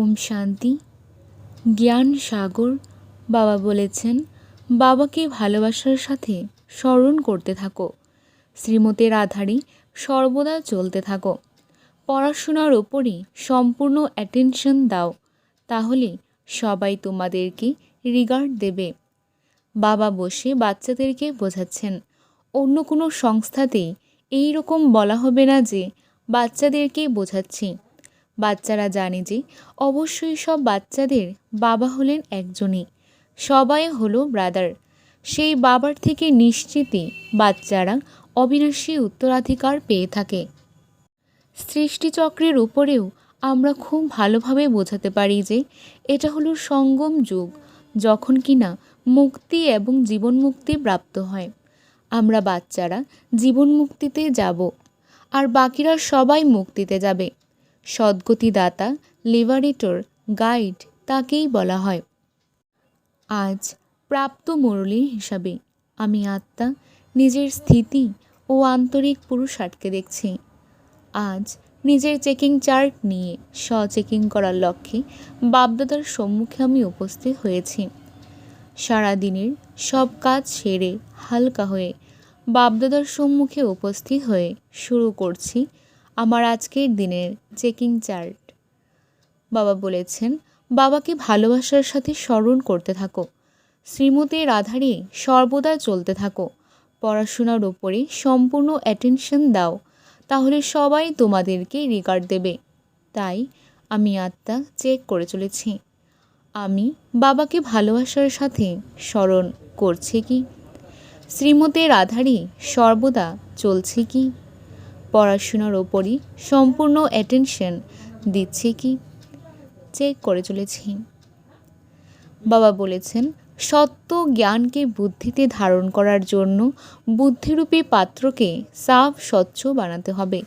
ওম শান্তি। জ্ঞান সাগর, বাবা বলেছেন, বাবাকে ভালোবাসার সাথে স্মরণ করতে থাকো। শ্রীমতের আধারে সর্বদা চলতে থাকো। পড়াশোনার ওপরই সম্পূর্ণ অ্যাটেনশন দাও। তাহলে সবাই তোমাদেরকে রিগার্ড দেবে। বাবা বসে বাচ্চাদেরকে বোঝাচ্ছেন, অন্য কোনো সংস্থাতেই এই রকম বলা হবে না যে বাচ্চাদেরকে বোঝাচ্ছি। বাচ্চারা জানে যে অবশ্যই সব বাচ্চাদের বাবা হলেন একজনই। সবাই হলো ব্রাদার সেই বাবার থেকে নিশ্চিতই বাচ্চারা অবিনাশী উত্তরাধিকার পেয়ে থাকে। সৃষ্টিচক্রের উপরেও আমরা খুব ভালোভাবে বোঝাতে পারি যে এটা হলো সঙ্গম যুগ, যখন কিনা মুক্তি এবং জীবন মুক্তি প্রাপ্ত হয়। আমরা বাচ্চারা জীবন মুক্তিতে যাব, আর বাকিরা সবাই মুক্তিতে যাবে। সদ্গতিদাতা লিভারেটর গাইড তাকেই বলা হয়। আজ প্রাপ্ত মুরলীর হিসাবে আমি আত্মা, নিজের স্থিতি ও আন্তরিক পুরুষার্থকে দেখছি। আজ নিজের চেকিং চার্ট নিয়ে স্ব চেকিং করার লক্ষ্যে বাপদাদার সম্মুখে আমি উপস্থিত হয়েছি। সারাদিনের সব কাজ সেরে হালকা হয়ে বাপদাদার সম্মুখে উপস্থিত হয়ে শুরু করছি আমার আজকের দিনের চেকিং চার্ট। বাবা বলেছেন, বাবাকে ভালোবাসার সাথে স্মরণ করতে থাকো। শ্রীমতের আধারে সর্বদা চলতে থাকো। পড়াশোনার ওপরে সম্পূর্ণ অ্যাটেনশন দাও। তাহলে সবাই তোমাদেরকে রিগার্ড দেবে। তাই আমি আত্মা চেক করে চলেছি। আমি বাবাকে ভালোবাসার সাথে স্মরণ করছি কি? শ্রীমতের আধারে সর্বদা চলছে কি? পড়াশোনার ওপরই সম্পূর্ণ অ্যাটেনশন দিচ্ছে কি? চেক করে চলেছি। বাবা বলেছেন, সত্য জ্ঞানকে বুদ্ধিতে ধারণ করার জন্য বুদ্ধিরূপী পাত্রকে সাফ, স্বচ্ছ বানাতে হবে।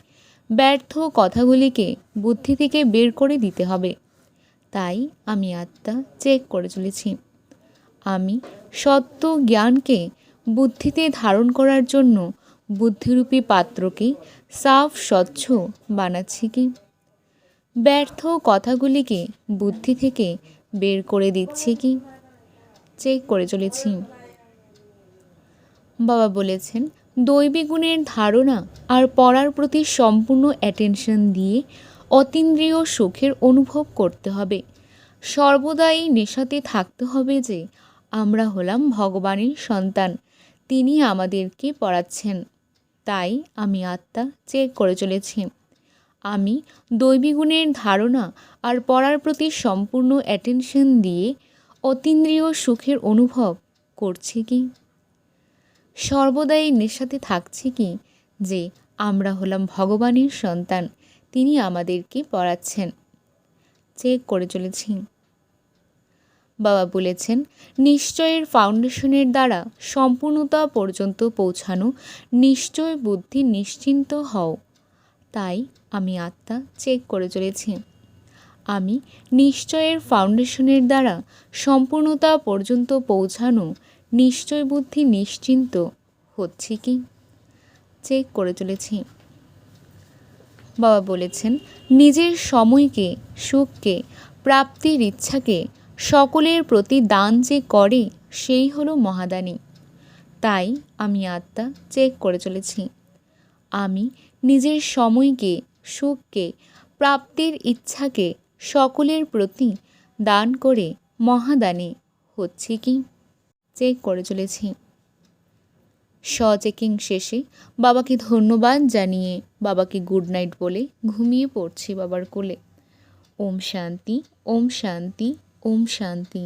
ব্যর্থ কথাগুলিকে বুদ্ধি থেকে বের করে দিতে হবে। তাই আমি আত্মা চেক করে চলেছি। আমি সত্য জ্ঞানকে বুদ্ধিতে ধারণ করার জন্য বুদ্ধিরূপী পাত্রকে সাফ, স্বচ্ছ বানাচ্ছি কি? ব্যর্থ কথাগুলিকে বুদ্ধি থেকে বের করে দিচ্ছে কি? চেক করে চলেছি। বাবা বলেছেন, দৈবী গুণের ধারণা আর পড়ার প্রতি সম্পূর্ণ অ্যাটেনশন দিয়ে অতীন্দ্রিয় সুখের অনুভব করতে হবে। সর্বদা এই নেশাতে থাকতে হবে যে, আমরা হলাম ভগবানের সন্তান, তিনি আমাদেরকে পড়াচ্ছেন। তাই আমি আত্মা চেক করে চলেছি। আমি দৈবী গুণের ধারণা আর পড়ার প্রতি সম্পূর্ণ অ্যাটেনশন দিয়ে অতীন্দ্রিয় সুখের অনুভব করছি কি? সর্বদাই নেশাতে থাকছি কি? যে আমরা হলাম ভগবানের সন্তান, তিনি আমাদেরকে পড়াচ্ছেন। চেক করে চলেছি। বাবা বলেছেন, নিশ্চয়ের ফাউন্ডেশনের দ্বারা সম্পূর্ণতা পর্যন্ত পৌঁছানো নিশ্চয় বুদ্ধি নিশ্চিন্ত হও। তাই আমি আত্মা চেক করে চলেছি। আমি নিশ্চয়ের ফাউন্ডেশনের দ্বারা সম্পূর্ণতা পর্যন্ত পৌঁছানো নিশ্চয় বুদ্ধি নিশ্চিন্ত হচ্ছে কি? চেক করে চলেছি। বাবা বলেছেন, নিজের সময়কে, সুখকে, প্রাপ্তির ইচ্ছাকে সকলের প্রতি দান যে করে, সেই হলো মহাদানী। তাই আমি আত্মা চেক করে চলেছি। আমি নিজের সময়কে, সুখকে, প্রাপ্তির ইচ্ছাকে সকলের প্রতি দান করে মহাদানী হচ্ছে কি? চেক করে চলেছি। চেকিং শেষে বাবাকে ধন্যবাদ জানিয়ে বাবাকে গুড নাইট বলে ঘুমিয়ে পড়ছি বাবার কোলে। ওম শান্তি ওম শান্তি। ওম শান্তি